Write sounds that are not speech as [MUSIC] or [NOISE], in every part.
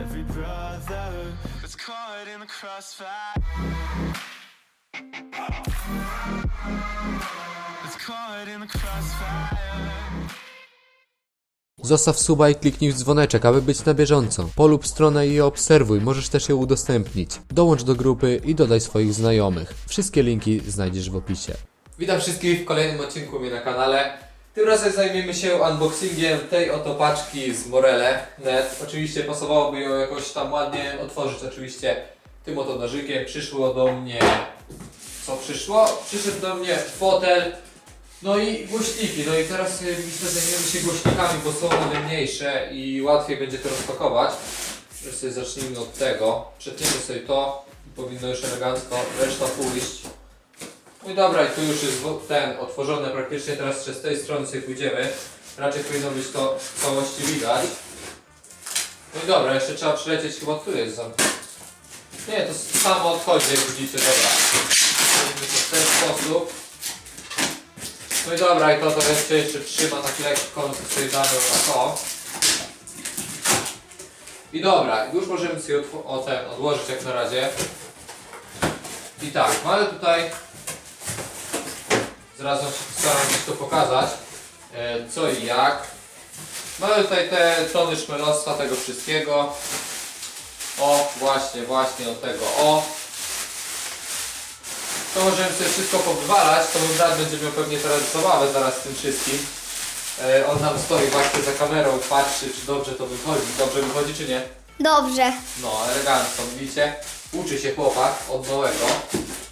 every brother that's caught in the crossfire. That's caught in the crossfire. Zostaw suba i kliknij w dzwoneczek, aby być na bieżąco. Polub stronę i obserwuj, możesz też ją udostępnić. Dołącz do grupy i dodaj swoich znajomych. Wszystkie linki znajdziesz w opisie. Witam wszystkich w kolejnym odcinku mnie na kanale. Tym razem zajmiemy się unboxingiem tej oto paczki z Morele.net. Oczywiście pasowałoby ją jakoś tam ładnie otworzyć, oczywiście tym oto nożykiem. Przyszło do mnie... Co przyszło? Przyszedł do mnie fotel, no i głośniki. No i teraz y, myślę, zajmiemy się głośnikami, bo są one mniejsze i łatwiej będzie to rozpakować. Sobie zacznijmy od tego. Przetniemy sobie to powinno już elegancko reszta pójść. No i dobra, i tu już jest ten otworzony praktycznie. Teraz przez tej strony sobie pójdziemy. Raczej powinno być to w całości widać. No i dobra, jeszcze trzeba przylecieć, chyba tu jest zamknięte. Nie, to samo odchodzi, jak widzicie, dobra. To w ten sposób. No i dobra, i to to jeszcze, jeszcze trzyma tak lekko, no damy na to. I dobra, już możemy sobie o ten odłożyć jak na razie. I tak, mamy tutaj, zaraz się staram gdzieś to pokazać, e, co i jak. Mamy tutaj te tony szmelostwa tego wszystkiego. O, właśnie, właśnie od tego, o to możemy sobie wszystko powywalać, to mój brat będzie miał pewnie teraz zabawę zaraz z tym wszystkim. E, on nam stoi właśnie za kamerą, patrzy czy dobrze to wychodzi. Dobrze wychodzi czy nie? Dobrze. No, elegancko, widzicie? Uczy się chłopak od małego.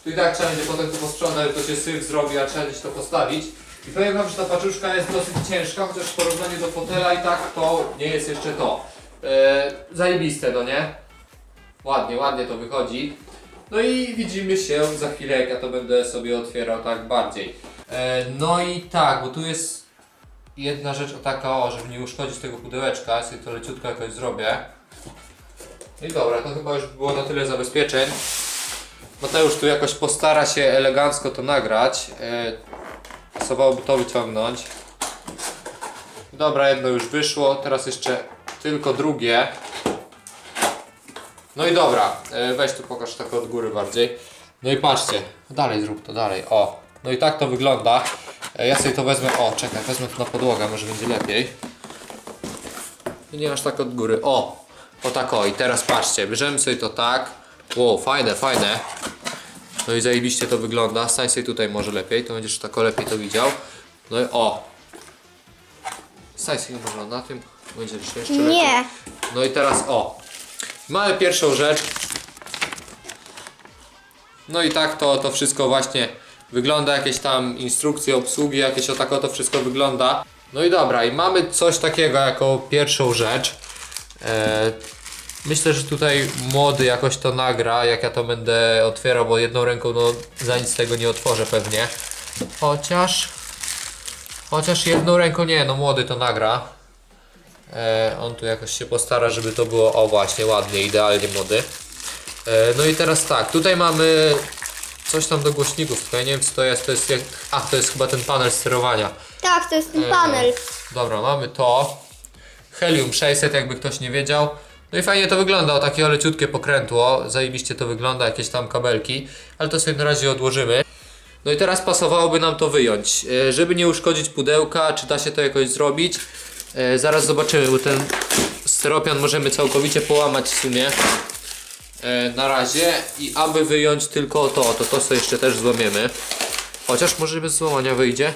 Tu i tak trzeba będzie potem to posprzątać, to się syf zrobi, a trzeba gdzieś to postawić. I powiem wam, że ta paczuszka jest dosyć ciężka, chociaż w porównaniu do fotela i tak to nie jest jeszcze to. E, zajebiste, no nie? Ładnie, ładnie to wychodzi. No i widzimy się za chwilę, jak ja to będę sobie otwierał tak bardziej. E, no i tak, bo tu jest jedna rzecz o taka, o, żeby nie uszkodzić tego pudełeczka, ja sobie to leciutko jakoś zrobię. No i dobra, to chyba już było na tyle zabezpieczeń. Mateusz tu jakoś postara się elegancko to nagrać. E, pasowałoby to wyciągnąć. Dobra, jedno już wyszło, teraz jeszcze tylko drugie. No i dobra, e, weź tu pokaż tak od góry bardziej. No i patrzcie, dalej zrób to, dalej, o. No i tak to wygląda. E, Ja sobie to wezmę, o czekaj, wezmę to na podłogę, może będzie lepiej. I nie aż tak od góry, o. O tak o, i teraz patrzcie, bierzemy sobie to tak. Wow, fajne, fajne. No i zajebiście to wygląda. Stań sobie tutaj może lepiej, to będziesz tak lepiej to widział. No i o. Stań sobie może na tym, będzie jeszcze lepiej. Nie. No i teraz o. Mamy pierwszą rzecz. No i tak to, to wszystko właśnie wygląda, jakieś tam instrukcje obsługi, jakieś o tak o to wszystko wygląda. No i dobra, i mamy coś takiego jako pierwszą rzecz. E, myślę, że tutaj młody jakoś to nagra, jak ja to będę otwierał, bo jedną ręką no za nic tego nie otworzę pewnie. Chociaż... Chociaż jedną ręką nie, no młody to nagra. E, on tu jakoś się postara, żeby to było, o właśnie, ładnie, idealnie młody. E, no i teraz tak, tutaj mamy coś tam do głośników, tylko ja nie wiem co to jest, to jest jak, a to jest chyba ten panel sterowania. Tak, to jest ten E, panel. Dobra, mamy to. Helium 600, jakby ktoś nie wiedział. No i fajnie to wygląda, o takie leciutkie pokrętło, zajebiście to wygląda, jakieś tam kabelki, ale to sobie na razie odłożymy. No i teraz pasowałoby nam to wyjąć. E, Żeby nie uszkodzić pudełka, czy da się to jakoś zrobić? E, Zaraz zobaczymy, bo ten steropian możemy całkowicie połamać w sumie. E, Na razie i aby wyjąć tylko to, to to sobie jeszcze też złamiemy. Chociaż może bez złamania wyjdzie.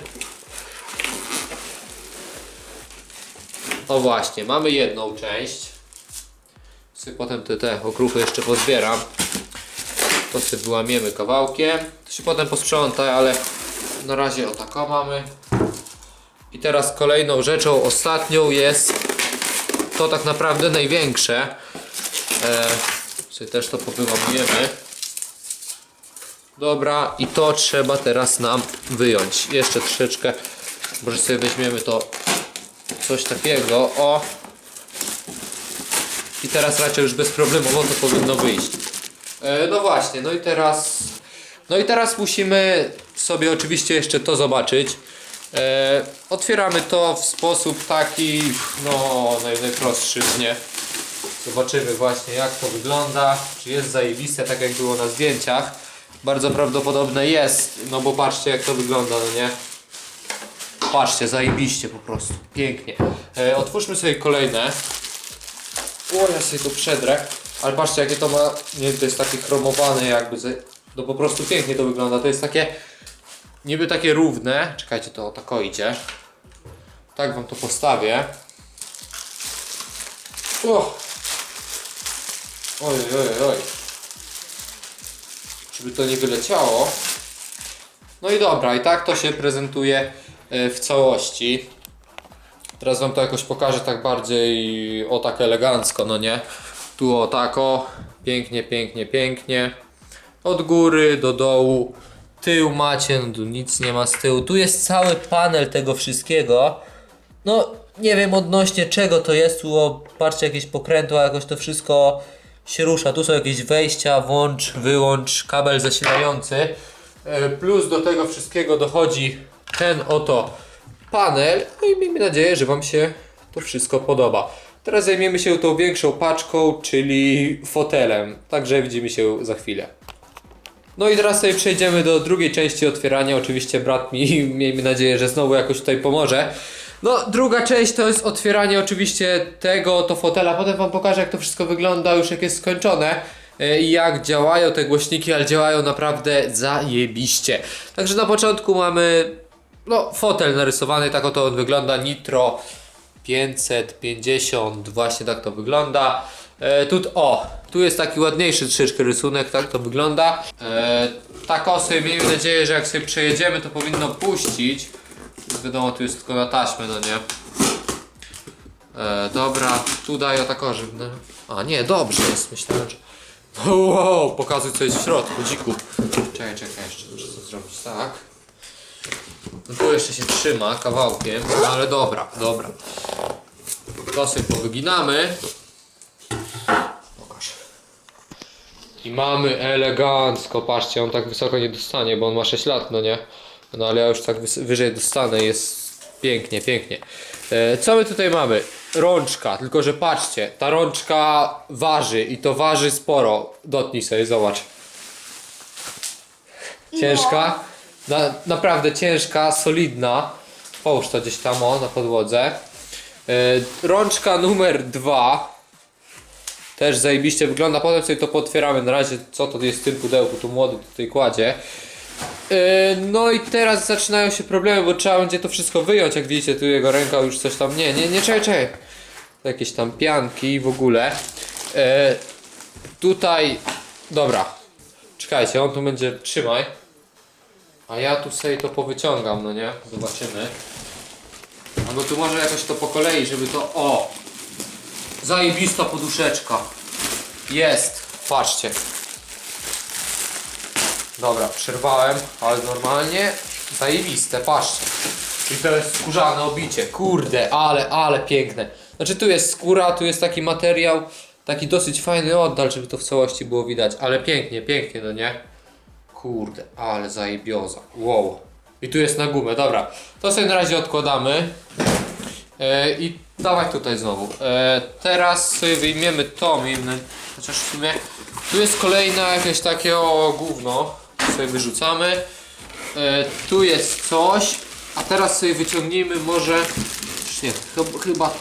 O właśnie, mamy jedną część. Potem te, te okruchy jeszcze pozbieram. To sobie wyłamiemy kawałkiem. To się potem posprząta, ale na razie o tako mamy. I teraz kolejną rzeczą, ostatnią jest to tak naprawdę największe. E, sobie też to powyłamujemy. Dobra, i to trzeba teraz nam wyjąć. Jeszcze troszeczkę, może sobie weźmiemy to coś takiego, o. I teraz raczej już bezproblemowo to powinno wyjść. E, no właśnie, no i teraz no i teraz musimy sobie oczywiście jeszcze to zobaczyć. E, otwieramy to w sposób taki, no naj, najprostszy, nie? Zobaczymy właśnie jak to wygląda, czy jest zajebiste tak jak było na zdjęciach. Bardzo prawdopodobne jest, no bo patrzcie jak to wygląda, no nie? Patrzcie, zajebiście po prostu, pięknie. E, otwórzmy sobie kolejne. O, ja sobie to przedrę. Ale patrzcie jakie to ma, nie to jest takie chromowane jakby, no po prostu pięknie to wygląda. To jest takie, niby takie równe. Czekajcie, to tak idzie. Tak wam to postawię. O. Oj, oj, oj. Żeby to nie wyleciało. No i dobra, i tak to się prezentuje e, w całości. Teraz wam to jakoś pokażę tak bardziej o tak elegancko, no nie? Tu o tak o, pięknie, pięknie, pięknie. Od góry do dołu. Tył macie, no tu nic nie ma z tyłu. Tu jest cały panel tego wszystkiego. No, nie wiem odnośnie czego to jest. Tu o, patrzcie, jakieś pokrętła, jakoś to wszystko się rusza. Tu są jakieś wejścia, włącz, wyłącz, kabel zasilający. E, Plus do tego wszystkiego dochodzi ten oto panel. No i miejmy nadzieję, że Wam się to wszystko podoba. Teraz zajmiemy się tą większą paczką, czyli fotelem. Także widzimy się za chwilę. No i teraz sobie przejdziemy do drugiej części otwierania. Oczywiście brat mi, [LAUGHS] miejmy nadzieję, że znowu jakoś tutaj pomoże. No, druga część to jest otwieranie oczywiście tego, to fotela. Potem wam pokażę, jak to wszystko wygląda już jak jest skończone. e, I jak działają te głośniki, ale działają naprawdę zajebiście. Także na początku mamy no, fotel narysowany, tak oto on wygląda. Nitro 550, właśnie tak to wygląda. E, tu, o, tu jest taki ładniejszy troszeczkę rysunek, tak to wygląda. E, tak o sobie miejmy nadzieję, że jak sobie przejedziemy, to powinno puścić. Wiadomo, tu jest tylko na taśmę, no nie? E, dobra, tu daję tak o, żeby... A nie, dobrze jest, myślałem, że... Wow, pokazuj co jest w środku, dziku. Czekaj, czekaj, jeszcze muszę to zrobić tak. No tu jeszcze się trzyma kawałkiem, no ale dobra, dobra. To sobie powyginamy. Pokaż. I mamy elegancko, patrzcie, on tak wysoko nie dostanie, bo on ma 6 lat, no nie? No ale ja już tak wyżej dostanę, jest pięknie, pięknie. E, co my tutaj mamy? Rączka, tylko że patrzcie, ta rączka waży i to waży sporo. Dotnij sobie, zobacz. Ciężka, na, naprawdę ciężka, solidna. Połóż to gdzieś tam o, na podłodze. E, rączka numer dwa. Też zajebiście wygląda. Potem sobie to potwieramy. Na razie co to jest w tym pudełku. Tu młody tutaj kładzie. Yy, No i teraz zaczynają się problemy, bo trzeba będzie to wszystko wyjąć. Jak widzicie, tu jego ręka już coś tam. Nie, nie, nie, czekaj, czekaj. Jakieś tam pianki w ogóle. Yy, Tutaj. Dobra. Czekajcie, on tu będzie. Trzymaj. A ja tu sobie to powyciągam, no nie? Zobaczymy. Albo tu może jakoś to po kolei, żeby to. O! Zajebista poduszeczka. Jest. Patrzcie. Dobra, przerwałem, ale normalnie zajebiste, patrzcie. I to jest skórzane obicie, kurde, ale, ale piękne. Znaczy tu jest skóra, tu jest taki materiał, taki dosyć fajny oddal, żeby to w całości było widać, ale pięknie, pięknie, no nie? Kurde, ale zajebioza, wow. I tu jest na gumę, dobra. To sobie na razie odkładamy. E, I dawaj tutaj znowu. E, teraz sobie wyjmiemy to, miejmy, chociaż w sumie tu jest kolejne jakieś takie o gówno. Sobie wyrzucamy. E, tu jest coś. A teraz sobie wyciągnijmy może. Nie, chyba, chyba,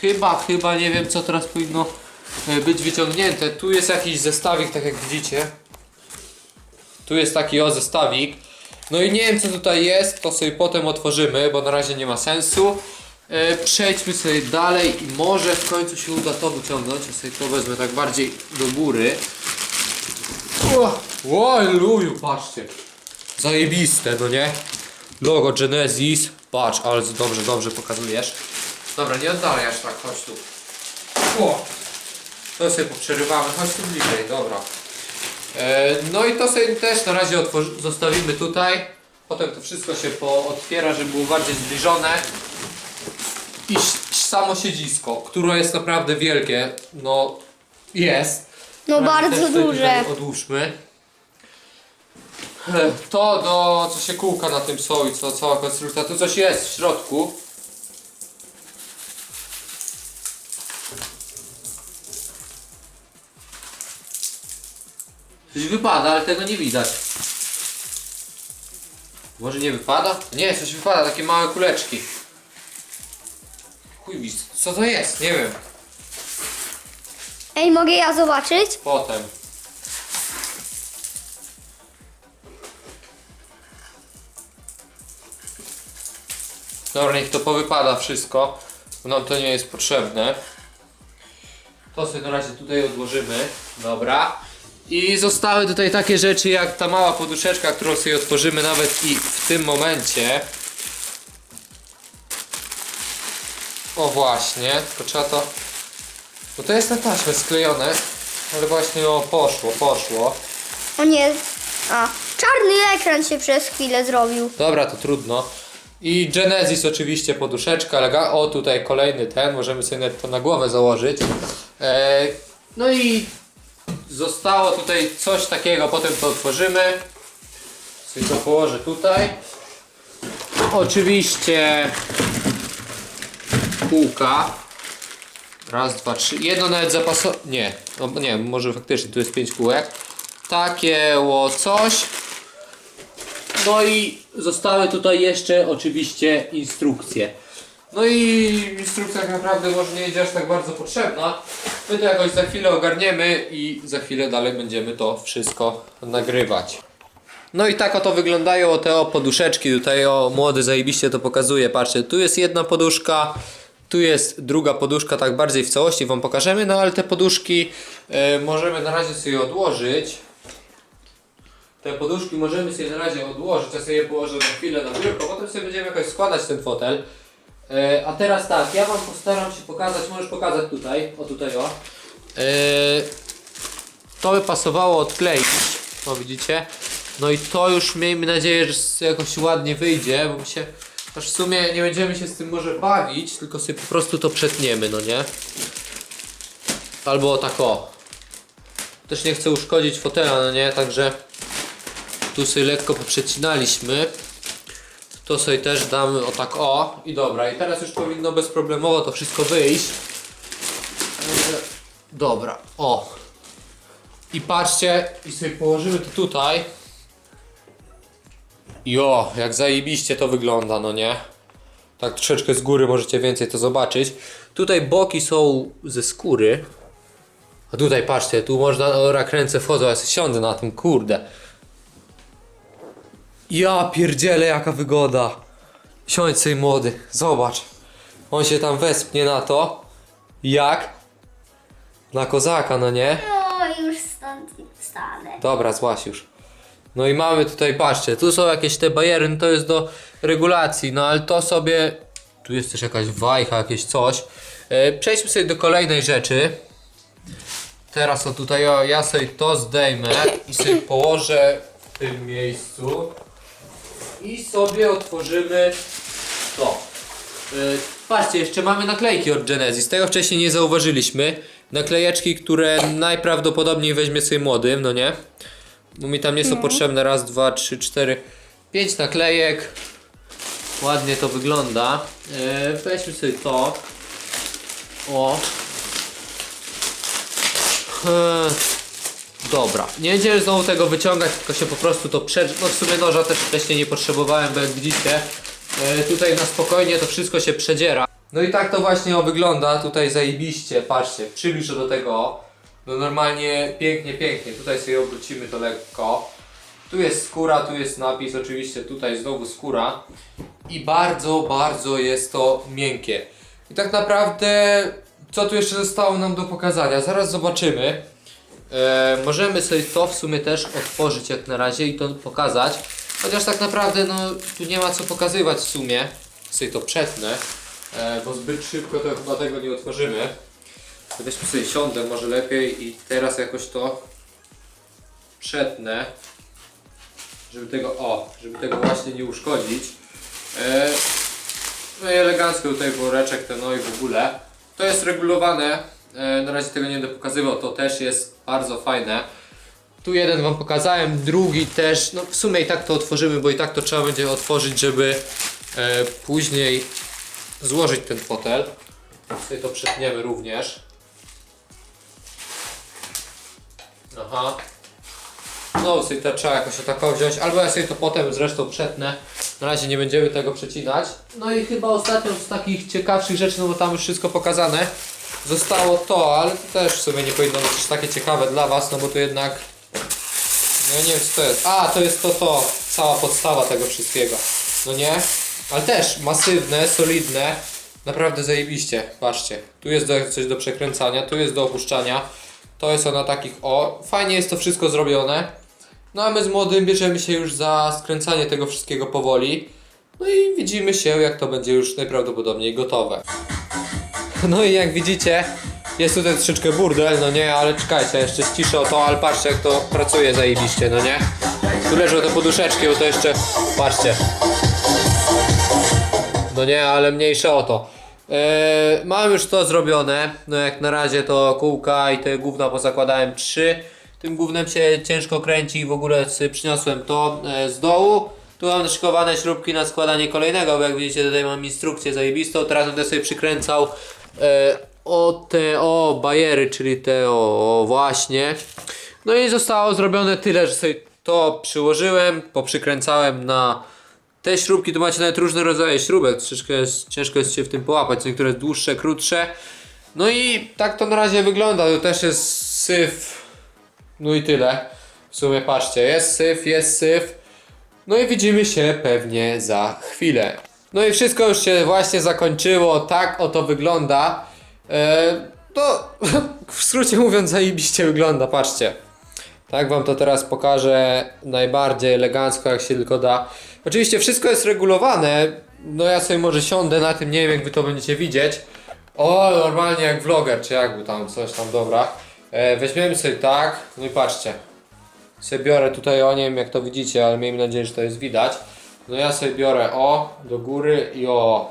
chyba, chyba nie wiem co teraz powinno e, być wyciągnięte. Tu jest jakiś zestawik, tak jak widzicie. Tu jest taki o zestawik. No i nie wiem co tutaj jest, to sobie potem otworzymy, bo na razie nie ma sensu. E, przejdźmy sobie dalej i może w końcu się uda to wyciągnąć. Ja sobie to wezmę tak bardziej do góry. Oj, luju, patrzcie. Zajebiste, no nie? Logo Genesis. Patrz, ale dobrze, dobrze pokazujesz. Dobra, nie oddalaj aż tak, chodź tu. O! To sobie poprzerywamy, chodź tu bliżej, dobra. E, no i to sobie też na razie zostawimy tutaj. Potem to wszystko się pootwiera, żeby było bardziej zbliżone. I samo siedzisko, które jest naprawdę wielkie. No, jest. No bardzo duże. Odłóżmy. E, To do co się kółka na tym są i co cała konstrukcja. Tu coś jest w środku. Coś wypada, ale tego nie widać. Może nie wypada? Nie, coś wypada, takie małe kuleczki. Chuj widz, co to jest? Nie wiem. Ej, mogę ja zobaczyć? Potem. Dobra, niech to powypada wszystko, bo nam to nie jest potrzebne. To sobie na razie tutaj odłożymy. Dobra. I zostały tutaj takie rzeczy jak ta mała poduszeczka, którą sobie otworzymy nawet i w tym momencie. O właśnie, tylko trzeba to... Bo to jest na taśmę sklejone, ale właśnie o poszło, poszło. O nie. A, czarny ekran się przez chwilę zrobił. Dobra, to trudno. I Genesis oczywiście poduszeczka, lega. O, tutaj kolejny ten, możemy sobie nawet to na głowę założyć. E, no i zostało tutaj coś takiego, potem to otworzymy. Sobie to położę tutaj. Oczywiście kółka. Raz, dwa, trzy. Jedno nawet zapasowe. Nie, no, nie, może faktycznie tu jest pięć kółek. Takie o coś. No i zostały tutaj jeszcze oczywiście instrukcje. No i instrukcja tak naprawdę może nie jest aż tak bardzo potrzebna. My to jakoś za chwilę ogarniemy i za chwilę dalej będziemy to wszystko nagrywać. No i tak oto wyglądają te o poduszeczki. Tutaj o młody zajebiście to pokazuje. Patrzcie, tu jest jedna poduszka, tu jest druga poduszka, tak bardziej w całości wam pokażemy. No ale te poduszki e, możemy na razie sobie odłożyć. Te poduszki możemy sobie na razie odłożyć, ja sobie je położę na chwilę na biurko, potem sobie będziemy jakoś składać ten fotel. E, a teraz tak, ja wam postaram się pokazać, możesz pokazać tutaj, o tutaj o. E, to by pasowało odkleić, o widzicie. No i to już miejmy nadzieję, że jakoś ładnie wyjdzie, bo mi się, aż w sumie nie będziemy się z tym może bawić, tylko sobie po prostu to przetniemy, no nie? Albo tak o. Też nie chcę uszkodzić fotela, no nie, także tu sobie lekko poprzecinaliśmy. To sobie też damy o tak o i dobra. I teraz już powinno bezproblemowo to wszystko wyjść. Eee, Dobra, o. I patrzcie, i sobie położymy to tutaj. Jo, jak zajebiście to wygląda, no nie? Tak troszeczkę z góry możecie więcej to zobaczyć. Tutaj boki są ze skóry. A tutaj patrzcie, tu można, o rak ręce wchodzą, ja siądę na tym, kurde. Ja pierdzielę, jaka wygoda. Siądź sobie młody, zobacz. On się tam wespnie na to. Jak? Na kozaka, no nie? No, już stąd wstanę. Dobra, złaś już. No i mamy tutaj, patrzcie, tu są jakieś te bariery, no to jest do regulacji, no ale to sobie... Tu jest też jakaś wajcha, jakieś coś. E, przejdźmy sobie do kolejnej rzeczy. Teraz o tutaj, o, ja sobie to zdejmę i sobie położę w tym miejscu. I sobie otworzymy to. Yy, patrzcie, jeszcze mamy naklejki od Genesis. Tego wcześniej nie zauważyliśmy. Naklejeczki, które najprawdopodobniej weźmie sobie młody, no nie? Bo mi tam nie są potrzebne. Raz, dwa, trzy, cztery, pięć naklejek. Ładnie to wygląda. Yy, weźmy sobie to. O. Eee, Dobra, nie będziemy znowu tego wyciągać, tylko się po prostu to prze... No w sumie noża też wcześniej nie potrzebowałem, bo jak widzicie, e, tutaj na spokojnie to wszystko się przedziera. No i tak to właśnie wygląda, tutaj zajebiście, patrzcie, przybliżę do tego, no normalnie pięknie, pięknie, tutaj sobie obrócimy to lekko. Tu jest skóra, tu jest napis, oczywiście tutaj znowu skóra i bardzo, bardzo jest to miękkie. I tak naprawdę, co tu jeszcze zostało nam do pokazania? Zaraz zobaczymy. E, możemy sobie to w sumie też otworzyć jak na razie i to pokazać. Chociaż tak naprawdę no tu nie ma co pokazywać w sumie. Sobie to przetnę, e, bo zbyt szybko to chyba tego nie otworzymy. Weźmy sobie siądę może lepiej i teraz jakoś to przetnę. Żeby tego, o, żeby tego właśnie nie uszkodzić. E, no i elegancko tutaj woreczek ten no i w ogóle. To jest regulowane. E, na razie tego nie będę pokazywał, to też jest bardzo fajne. Tu jeden wam pokazałem, drugi też. No w sumie i tak to otworzymy, bo i tak to trzeba będzie otworzyć, żeby e, później złożyć ten fotel. Sobie to przetniemy również. Aha. No, sobie to trzeba jakoś taką wziąć, albo ja sobie to potem zresztą przetnę. Na razie nie będziemy tego przecinać. No i chyba ostatnią z takich ciekawszych rzeczy, no bo tam już wszystko pokazane, zostało to, ale to też w sumie nie powinno być takie ciekawe dla Was, no bo to jednak... No nie wiem co to jest. A, to jest to, to, cała podstawa tego wszystkiego. No nie? Ale też masywne, solidne. Naprawdę zajebiście. Patrzcie. Tu jest do, coś do przekręcania, tu jest do opuszczania. To jest ona takich o. Fajnie jest to wszystko zrobione. No a my z młodym bierzemy się już za skręcanie tego wszystkiego powoli. No i widzimy się, jak to będzie już najprawdopodobniej gotowe. [LAUGHS] No i jak widzicie, jest tutaj troszeczkę burdel, no nie, ale czekajcie, jeszcze ściszę o to, ale patrzcie jak to pracuje zajebiście, no nie? Tu leżą te poduszeczki, bo to jeszcze, patrzcie. No nie, ale mniejsze o to. Eee, mam już to zrobione, no jak na razie to kółka i te gówna pozakładałem trzy. Tym gównem się ciężko kręci, w ogóle przyniosłem to e, z dołu. Tu mam naszykowane śrubki na składanie kolejnego, bo jak widzicie tutaj mam instrukcję zajebistą. Teraz będę sobie przykręcał e, o te o bajery, czyli te o, właśnie. No i zostało zrobione tyle, że sobie to przyłożyłem, poprzykręcałem na te śrubki, tu macie nawet różne rodzaje śrubek, troszeczkę jest, ciężko jest się w tym połapać, niektóre dłuższe, krótsze. No i tak to na razie wygląda, to też jest syf, no i tyle. W sumie patrzcie, jest syf, jest syf. No i widzimy się pewnie za chwilę. No i wszystko już się właśnie zakończyło, tak oto wygląda. Eee, to [LAUGHS] w skrócie mówiąc zajebiście wygląda, patrzcie. Tak wam to teraz pokażę najbardziej elegancko jak się tylko da. Oczywiście wszystko jest regulowane. No ja sobie może siądę na tym, nie wiem jak wy to będziecie widzieć. O, normalnie jak vloger, czy jakby tam coś tam, dobra. E, weźmiemy sobie tak, no i patrzcie. Sobie biorę tutaj, o nie wiem jak to widzicie, ale miejmy nadzieję, że to jest widać. No ja sobie biorę o, do góry i o.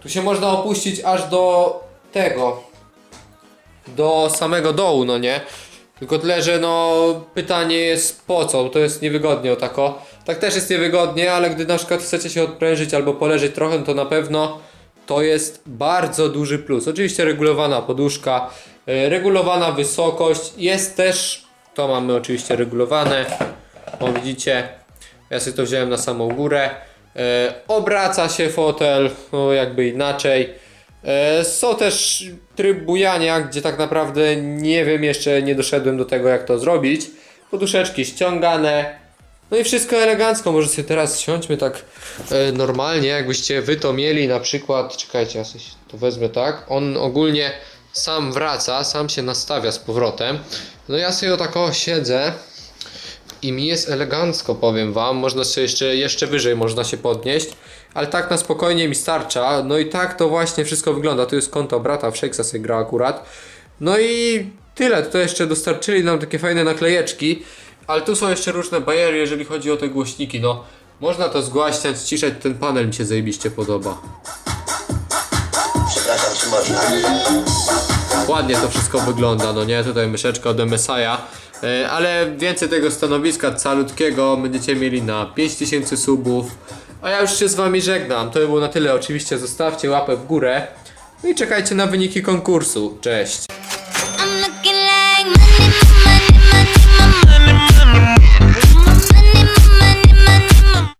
Tu się można opuścić aż do tego, do samego dołu, no nie? Tylko tyle, że no pytanie jest po co, to jest niewygodnie o tako. Tak też jest niewygodnie, ale gdy na przykład chcecie się odprężyć albo poleżeć trochę, to na pewno to jest bardzo duży plus. Oczywiście regulowana poduszka, e, regulowana wysokość, jest też, to mamy oczywiście regulowane, o widzicie, ja sobie to wziąłem na samą górę. E, obraca się fotel, no jakby inaczej. E, Są też tryb bujania, gdzie tak naprawdę nie wiem, jeszcze nie doszedłem do tego jak to zrobić. Poduszeczki ściągane. No i wszystko elegancko, może sobie teraz siądźmy tak e, normalnie, jakbyście wy to mieli na przykład, czekajcie, ja sobie to wezmę tak, on ogólnie sam wraca, sam się nastawia z powrotem. No ja sobie o tako siedzę i mi jest elegancko, powiem wam. Można się jeszcze, jeszcze wyżej można się podnieść, ale tak na spokojnie mi starcza. No i tak to właśnie wszystko wygląda. Tu jest konto brata, w Shakesa gra akurat. No i tyle. Tutaj jeszcze dostarczyli nam takie fajne naklejeczki, ale tu są jeszcze różne bariery, jeżeli chodzi o te głośniki. No, można to zgłaśniać, ściszać. Ten panel mi się zajebiście podoba. Ładnie to wszystko wygląda, no nie? Tutaj myszeczka od MSI'a. E, Ale więcej tego stanowiska calutkiego będziecie mieli na 5000 subów. A ja już się z wami żegnam. To by było na tyle. Oczywiście zostawcie łapę w górę. No i czekajcie na wyniki konkursu. Cześć!